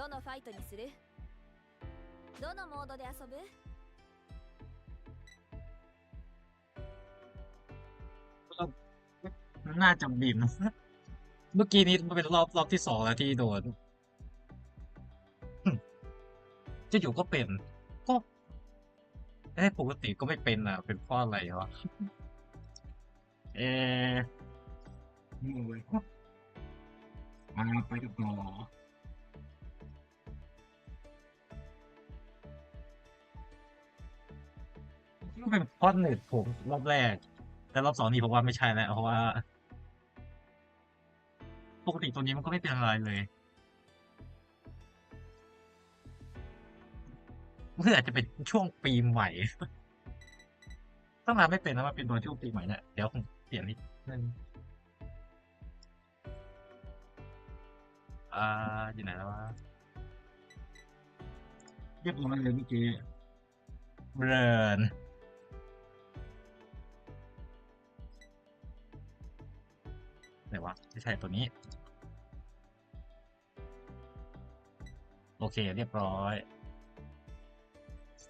どのファイトにするどのモードで遊ぶ น่าจะบิน เมื่อกี้นี้มันเป็นรอบรอบที่สองแล้วที่โดนหึจะอยู่ก็เป็น ก็เอ้ปกติก็ไม่เป็นอ่ะ เป็นเพราะอะไรวะ เออ นี่เว้ยมาไปกับต่อ เป็นพราะเน็ตผมรอบแรก แต่รอบสองนี่ผมว่าไม่ใช่แล้วเพราะว่า ปกติตัวนี้มันก็ไม่เป็นอะไรเลยมันอาจจะเป็นช่วงปีใหม่ตั้งนานไม่เป็นนะมันเป็นตัวช่วงปีใหม่เนี่ยเดี๋ยวผมเปลี่ยนนิดนึงอ่าอยู่ไหนแล้ววะเรียบร้อยเลยเมื่อกี้เบิร์น ไหนวะไม่ใช่ตัวนี้ โอเค เรียบร้อย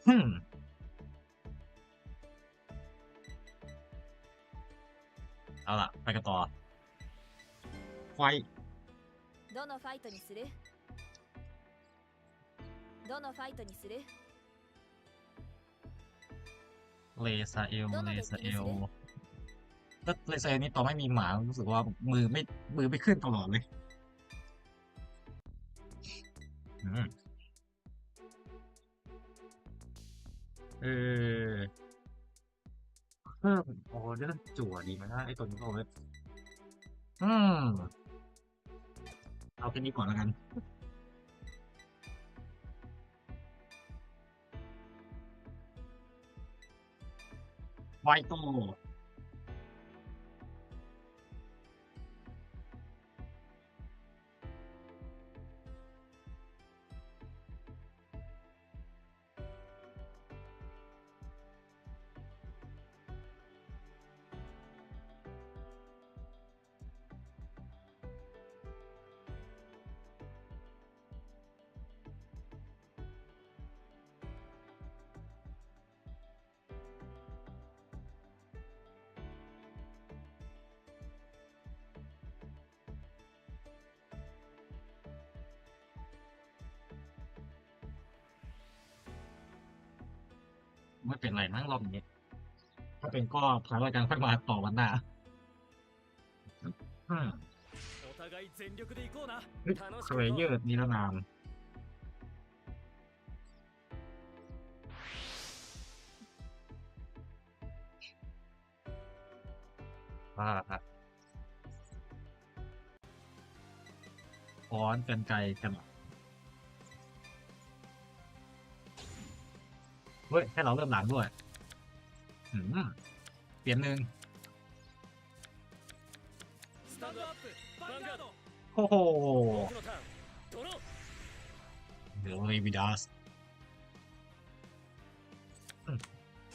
ฮึมเอาล่ะ ไปกันต่อ ไฟ どのファイトにするどのファイトにする เลซาเอล เลซาเอล ก็เลซาเอลนี่ต่อไม่มีหมารู้สึกว่ามือไม่มือไม่ขึ้นตลอดเลยอเออเพิ่มออเดอร์จั่วดีไหมนะไอตัวนี้ก็เลยอืมเอาแค่นี้ก่อนแล้วกันไวโต เป็ไรมั้งรอบนี้ ถ้าเป็นก็พักรายการพักมาต่อวันหน้าฮึเครเยอร์นิรนามว่าค้อนกันไกลกันหรอ เฮ้ย ให้เราเริ่มหลังด้วยอืมเปลี่ยนหนึ่ง スタンドアップヴァンガード โอ้โห 僕のターンドロー เดี๋ยวเลวิดัส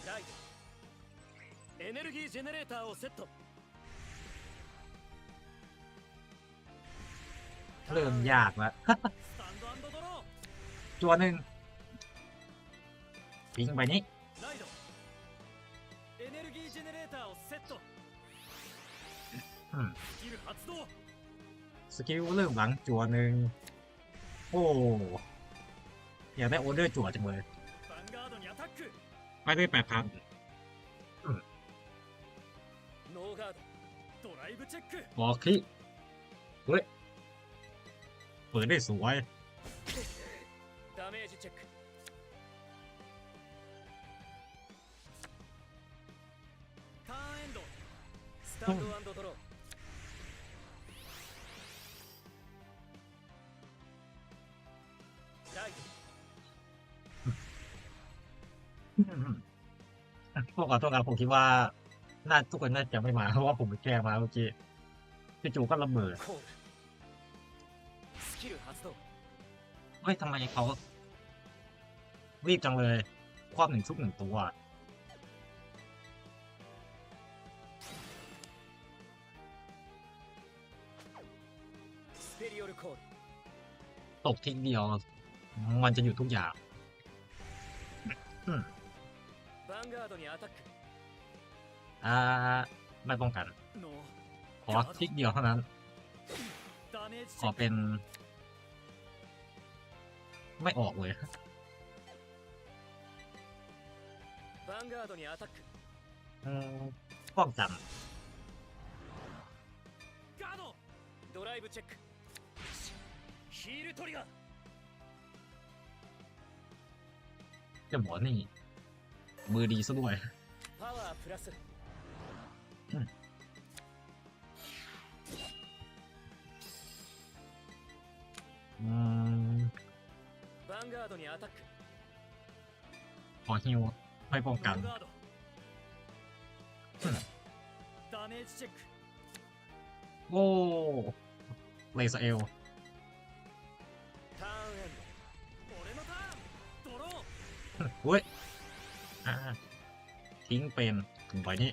ライドエネルギージェネレーターをセット เริ่มยากแล้ว スタンドドロ จัวหนึ่ง ปิงไปนี้สกิลเริ่มหลังจั่วหนึ่งโอ้อยากได้โอเดอร์จั่วจังเลยไม่ได้วแปดพันบอคิเฮ้ย เปิดได้สวยดาเスタンドドローライ พวกขอโทษครับผมคิดว่า น่าทุกคนน่าจะไม่มา เพราะว่าผมไปแก้มาเมื่อกี้จู่ๆก็ระเบิด ドコールスキル発動 เฮ้ยทำไมเขารีบจังเลย ความหนึ่งชุกหนึ่งตัว ตกทิ้งเดียว มันจะหยุดทุกอย่างอ่าไม่ป้องกัน ขอทิกเดียวเท่านั้น ขอเป็น ไม่ออกเลยป้องจัน ヒールトリガー จะบอกนี่ มือดีซะด้วย パワープラス อืม ヴァンガードにアタック ขอฮิวไม่ป้องกัน ヴァンガードダメージチェック โอ้เลเซอร์เอล เว้ยทิ้งเป็นไปนี้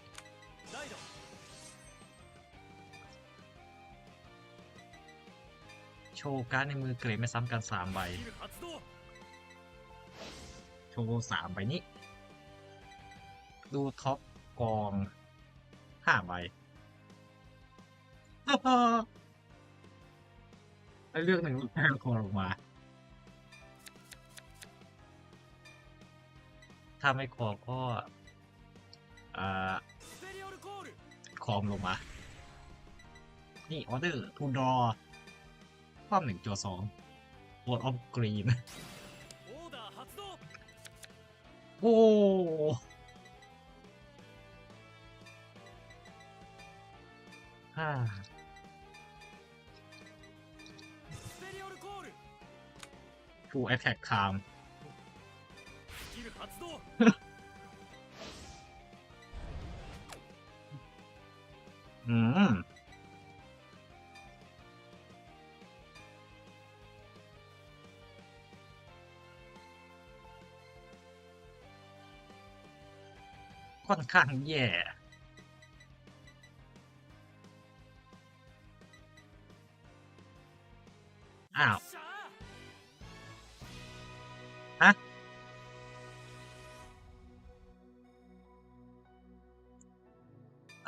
โชว์การในมือเกรดไม่ซ้ำกันสามใบ โชว์สามใบนี้ ดูท็อปกองห้าใบได้เลือกหนึ่งแทนคอลงมา ถ้าไม่คอก็คอมลงมา นี่ออเดอร์ทูดอความหนึ่งจัวสองวอดออฟกรีน โอ้ฮ่ฟูแอคแท็กคาม ค่อนข้างแย่อ้าวฮะ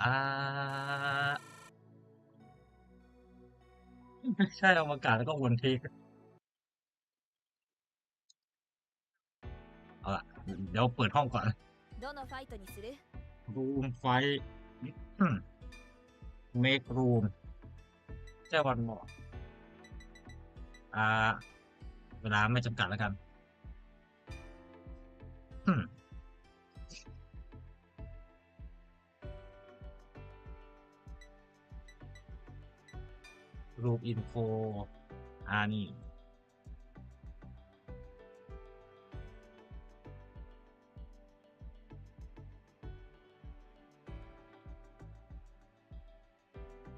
อ่าใช่อวกาศแล้วก็วนทีเอาล่ะเดี๋ยวเปิดห้องก่อน どのファイトにする รูมไฟเมกรูมแจ้วันเหมาะอ่า เวลาไม่จำกัดแล้วกันอืมรูปอินโฟอ่านี่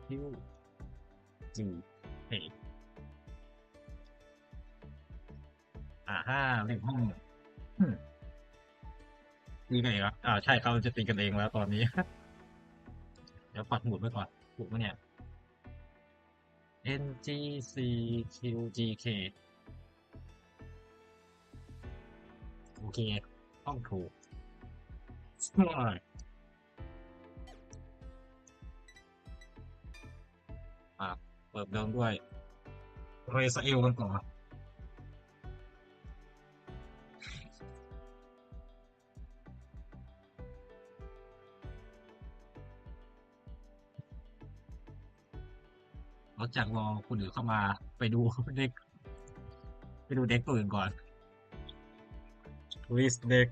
ฮิวจีเออ่าห้าเลขห้องมตีกันเองเหรออ่าใช่เขาจะตีกันเองแล้วตอนนี้ เดี๋ยวปัดหมุดไว้ก่อนถูกไหมเนี่ย NGC QGK โอเค ต้องถูกใช่ ปิดเดิมด้วยเรซเอลกันก่อนเราจากรอคนอื่นเข้ามาไปดูเด็ก ไปดูเด็กตัวอื่นก่อนลิสเด็ก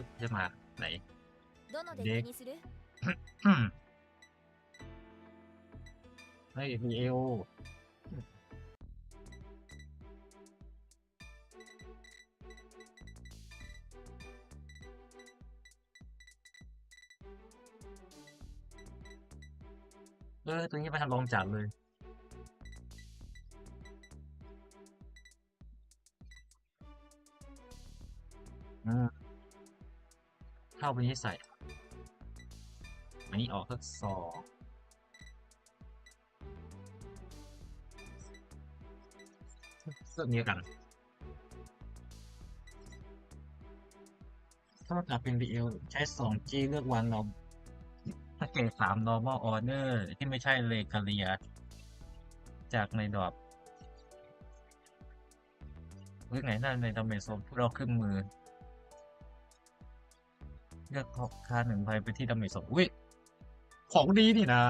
ร์จะมาไหนเด็กให้มีเอลเออตัวนี้ไปทำรองจัดเลย เข้าไปนี้ใส่ อันนี้ออกสักสองเสื้อนี้กัน ถ้าเราเป็น BL ใช้ 2G เลือกวันเราถ้าเกรด3 normal order ที่ไม่ใช่เลกาเลีย จากในดอกเรื่องไหนนั่นในดาเมจโซนพวกเราขึ้นมือ เลือกค่าหนึ่งใบไปที่ดาเมจโซนอุ้ย ของดีนี่นะ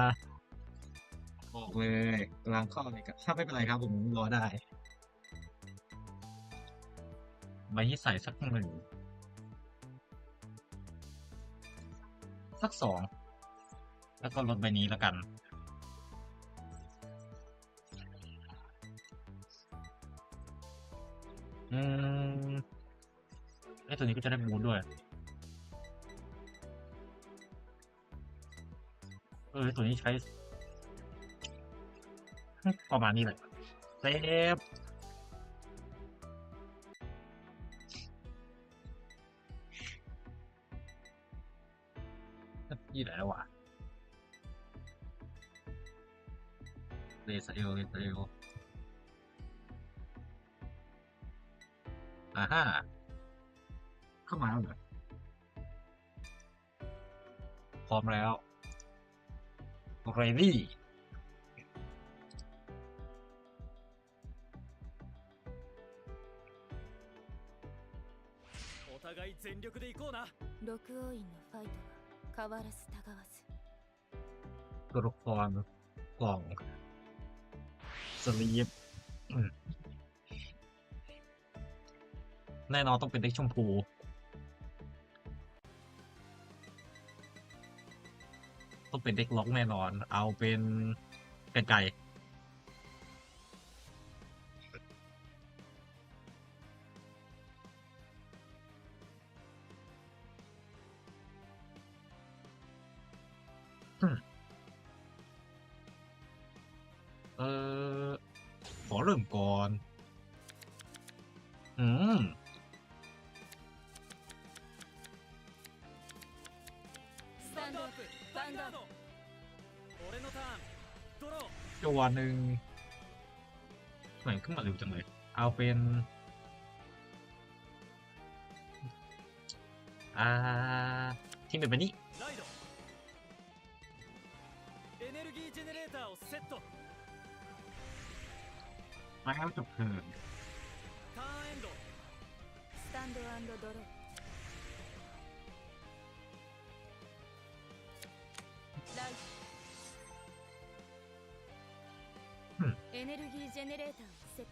บอกเลยล้างข้อเลยครับถ้าไม่เป็นไรครับผมรอได้ ใบที่ใส่สักหนึ่ง สักสอง แล้วก็ลดใบนี้แล้วกันอืมไอ้ตัวนี้ก็จะได้บูทด้วย เออตัวนี้ใช้ ประมาณนี้แหละเซฟยี่ไหนแล้ววะเลสเอลเลสเอลอ่าฮะเข้ามาแล้วเหรอพร้อมแล้ว เรดี้ お互い全力で行こうな六王院のファイトは変わらずたがわず ตัวละครกล่องสลีปอืมแน่นอนต้องเป็นเด็กชมพู ต้องเป็นเด็กล็อกแน่นอน เอาเป็นกันไก่เออขอเริ่มก่อน อืม ตัวหนึ่งเหมืนขึ้นมาเร็วจังเลย เอาเป็น อ่า ที่เป็นแบบนี้มาแล้วจบเพลิร์น ネルギージェネレーターをセット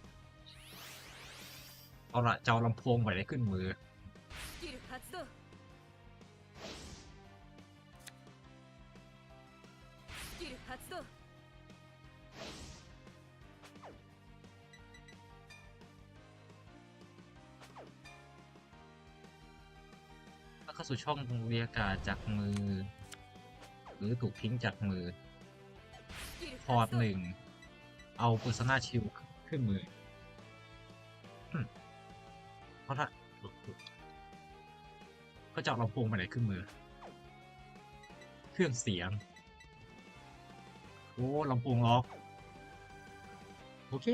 เอาละจะเอาลำโพงไปได้ขึ้นมือ スキル発動スキル発動 แล้วเข้าสู่ช่องเรียกการจากมือ หรือถูกทิ้งจากมือ スキル พอร์ต 発動 หนึ่ง เอาปุษนาชิลขึ้นมือเพราะถ้าก็จะเอาลำโพงไปไหนขึ้นมือ เครื่องเสียง โอ้ลำโพงล็อก โอเค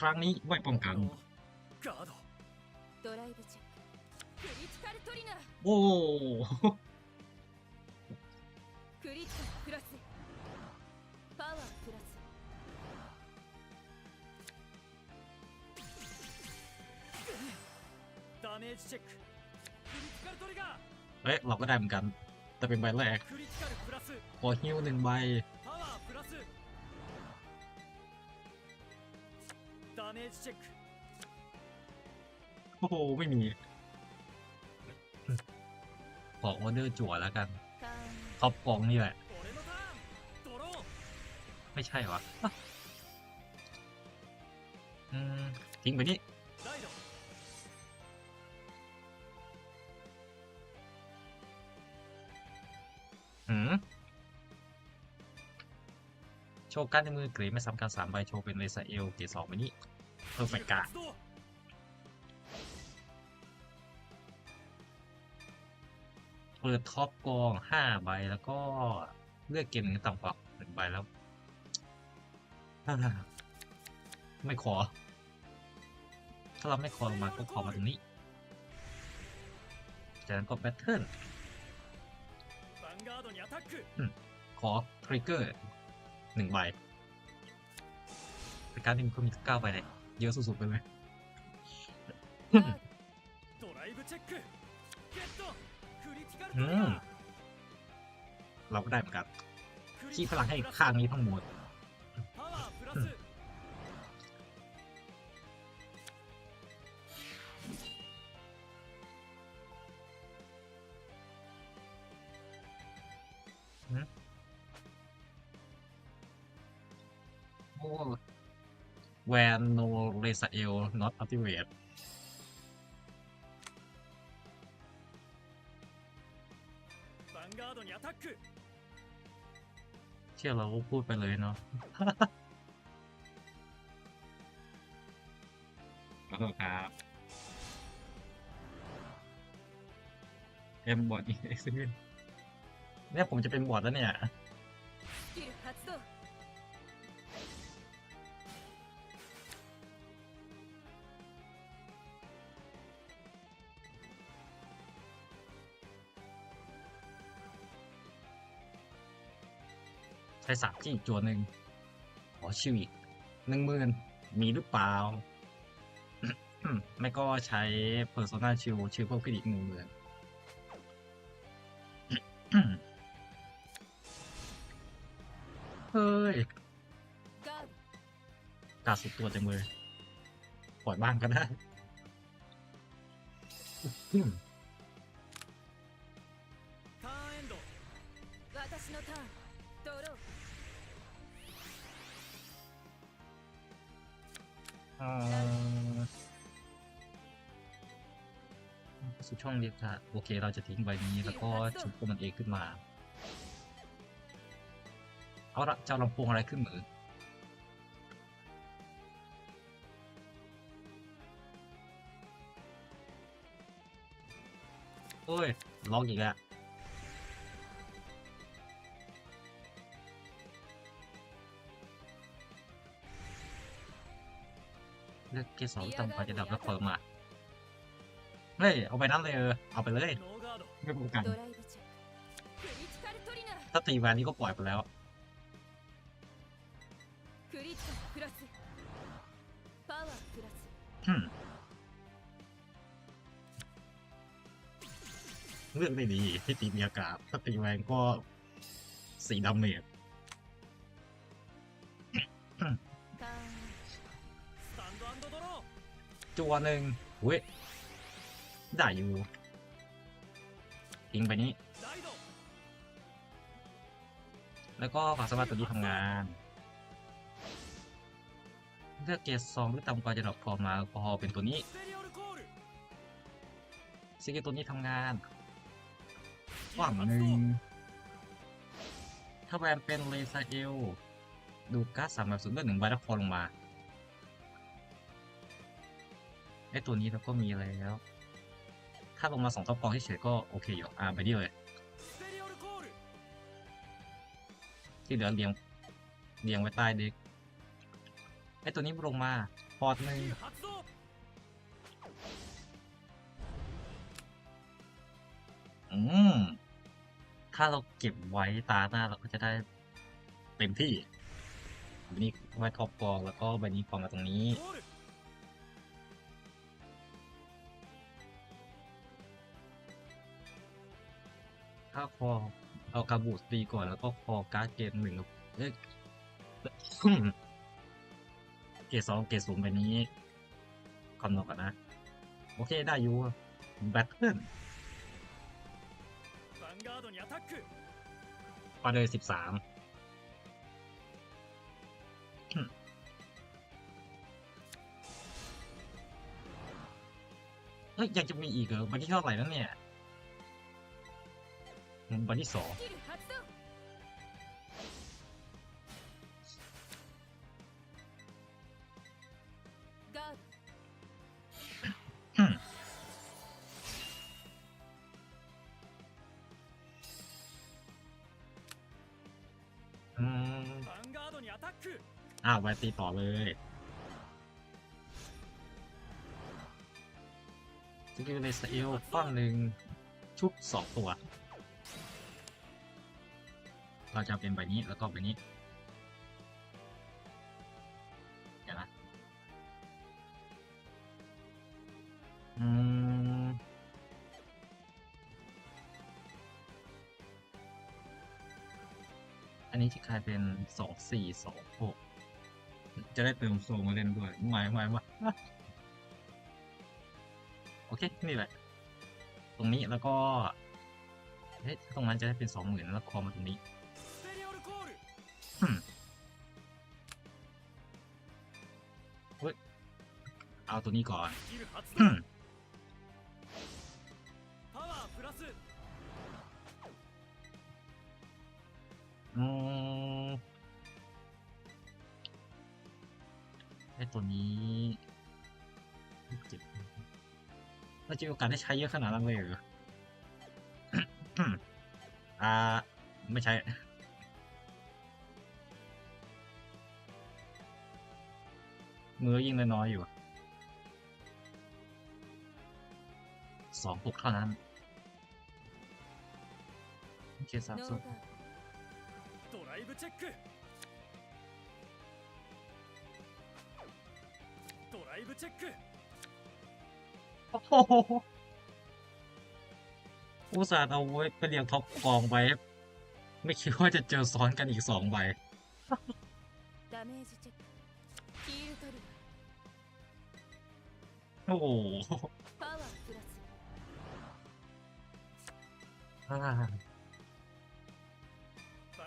ครั้งนี้ไม่ป้องกัน ガードクドライブチェッククリティカルトリガー โอ้ クリティカルプラスパワープラスダメージチェッククリティカルトリガー เอ๊ะเราก็ได้เหมือนกัน แต่เป็นใบแรก クリティカルプラス ขอฮิวหนึ่งใบ ダメージチェックโอ้โหไม่มีขอออเดอร์จั่วแล้วกันท็อปฟองนี่แหละไม่ใช่หรออืมทิ้งไปนี่หืมโชว์การในมือกรีไม่ซ้ำกันสามใบโชว์เป็นเลเซอร์เอลเกรสองไปนี่ เพอร์เฟกต์การ์เปิดท็อปกองห้าใบแล้วก็เลือกเกมนี้ต่ำกว่าหนึ่งใบแล้ว ไม่ขอ ถ้าเราไม่ขอลงมาก็ขอมาตรงนี้ จากนั้นก็แบทเทิร์นขอทริกเกอร์หนึ่งใบเป็การที่มีเพิ่มีเก้าใบเลย เยอะสุดๆไปเลยเราก็ได้เหมือนกัน ที่พลังให้อีข้างนี้ทั้งหมด แวนโนเ Raziel not activate เชื่อเราพูดไปเลยเนาะขอโทษครับเอ็มบอร์ดอีกซึ่งเนี่ยผมจะเป็นบอร์ดแล้วเนี่ย ไปสามที่อีกจวนหนึ่งขอชีวิตหนึ่งหมื่นมีหรือเปล่า ไม่ก็ใช้เพอร์โซนาชิวชิวเพิ่มขึ้นอีกหนึ่งหมื่นเฮ้ยกาสุดตัวจังเลยปล่อยบ้างก็ได้ เอ่อสู่ช่องเรียกค่ะโอเค เราจะทิ้งใบนี้แล้วก็ชุบตัวมันเองขึ้นมา เอาละจะเอาลำโพงอะไรขึ้นมือโอ้ยล็อกอีกแล้ว ลือเกียร์สองต่ำกว่าจะดับแล้วเปิดมาเฮ้ยเอาไปนั่นเลยเออเอาไปเลยไม่ป้องกันถ้าตีแวนนี้ก็ปล่อยไปแล้วเรื่องไม่ดีที่ตีมีอากาศถ้าตีแวนก็สีดำเมจ จัวหนึ่งอุ้ยได้อยู่ทิ้งไปนี้ แล้วก็ความสามารถตัวนี้ทำงานเลือกเกียสองหรือต่ำกว่าจะดรอปพอมาพอเป็นตัวนี้ซิกิลตัวนี้ทำงานว่างหนึ่งถ้าแวนเป็นเลซาเอลดูการ์ดสามแบบสุดเลือดหนึ่งใบแล้วคอลงมา ไอตัวนี้เราก็มีแล้ว ถ้าลงมาสองท็อปกองเฉยก็โอเคอยู่ อ่าไปดิเลย ที่เหลือเรียงเรียงไว้ใต้เด็ก ไอตัวนี้ลงมาพอดหนึ่งอืม ถ้าเราเก็บไว้ตาหน้าเราก็จะได้เต็มที่ นี่ไว้ท็อปกองแล้วก็ใบนี้กองมาตรงนี้ ถ้าคอเอากระบูดตีก่อนแล้วก็คอการ์ดเกตหนึ่งเอ้ยเกตสองเกตสูนย์แบบนี้คำนวณกันนะ โอเคได้อยู่แบตเทิลปาเลยสิบสามเฮ้ยยังจะมีอีกเหรอวันที่เท่าไหร่แล้วเนี่ย มุมไปที่สองอ้าวไปตีต่อเลยสกิๆในสเอลฝั่งหนึ่งชุดสองตัว เราจะเป็นใบนี้แล้วก็ใบนี้เดี๋ยวนะอืมอันนี้จะกลายเป็นสองสี่สองหกจะได้เติมโซมาเล่นด้วยหมายหมายว่าโอเค นี่แหละ ตรงนี้แล้วก็ เฮ้ย ตรงนั้นจะได้เป็นสองหมื่นแล้วคอมาตรงนี้ เฮ้ย เอาตัวนี้ก่อนอืมไอตัวนี้เจ็บเราจะมีโอกาสได้ใช้เยอะขนาดนั้นเลยเหรออ่า ไม่ใช่ มือยิ่งน้อยๆอยู่สองปุกเท่านั้นเคสามสุดドライブチェックドライブチェックโอ้โหอุตส่าห์เอาไว้ไปเรียงท็อปกองไว้ ไม่คิดว่าจะเจอซ้อนกันอีกสองใบ โอ้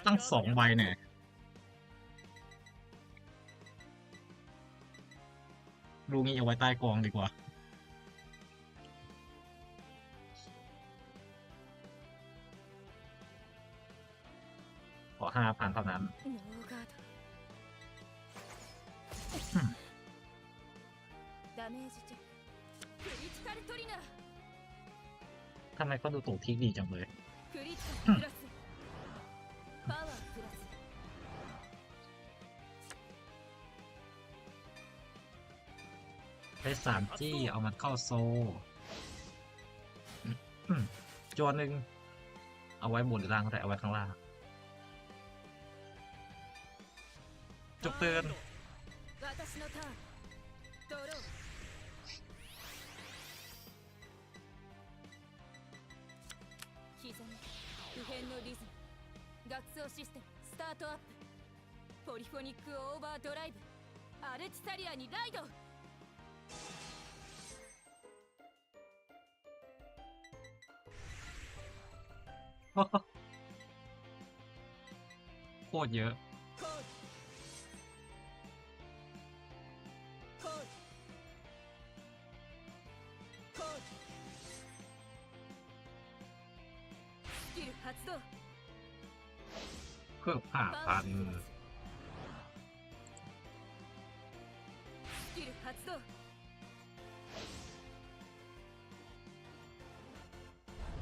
ตั้งสองใบเนี่ยดูงี้เอาไว้ใต้กองดีกว่า ขอห้าพันเท่านั้นダメージチェック ทำไมเขาดูถูกที่ดีจังเลยไปสามจี้เอามันเข้าโซ่จวนหนึ่งเอาไว้บนหรือล่างก็ได้เอาไว้ข้างล่างจุกเตือน 学奏システムスタートアップポリフォニックオーバードライブアルティサリアにライド โคตรเยอะ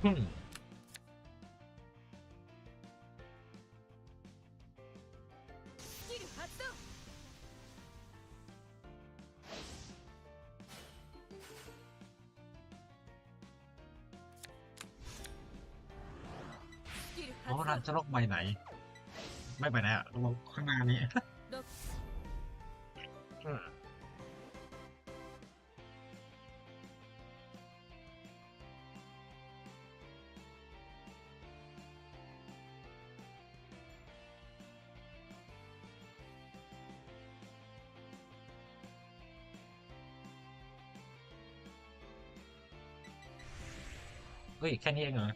อ๋อรันจะลกไปไหน ไม่ไปไหนอะลงข้างหน้านี้ ยแค่นี้เองเหรอ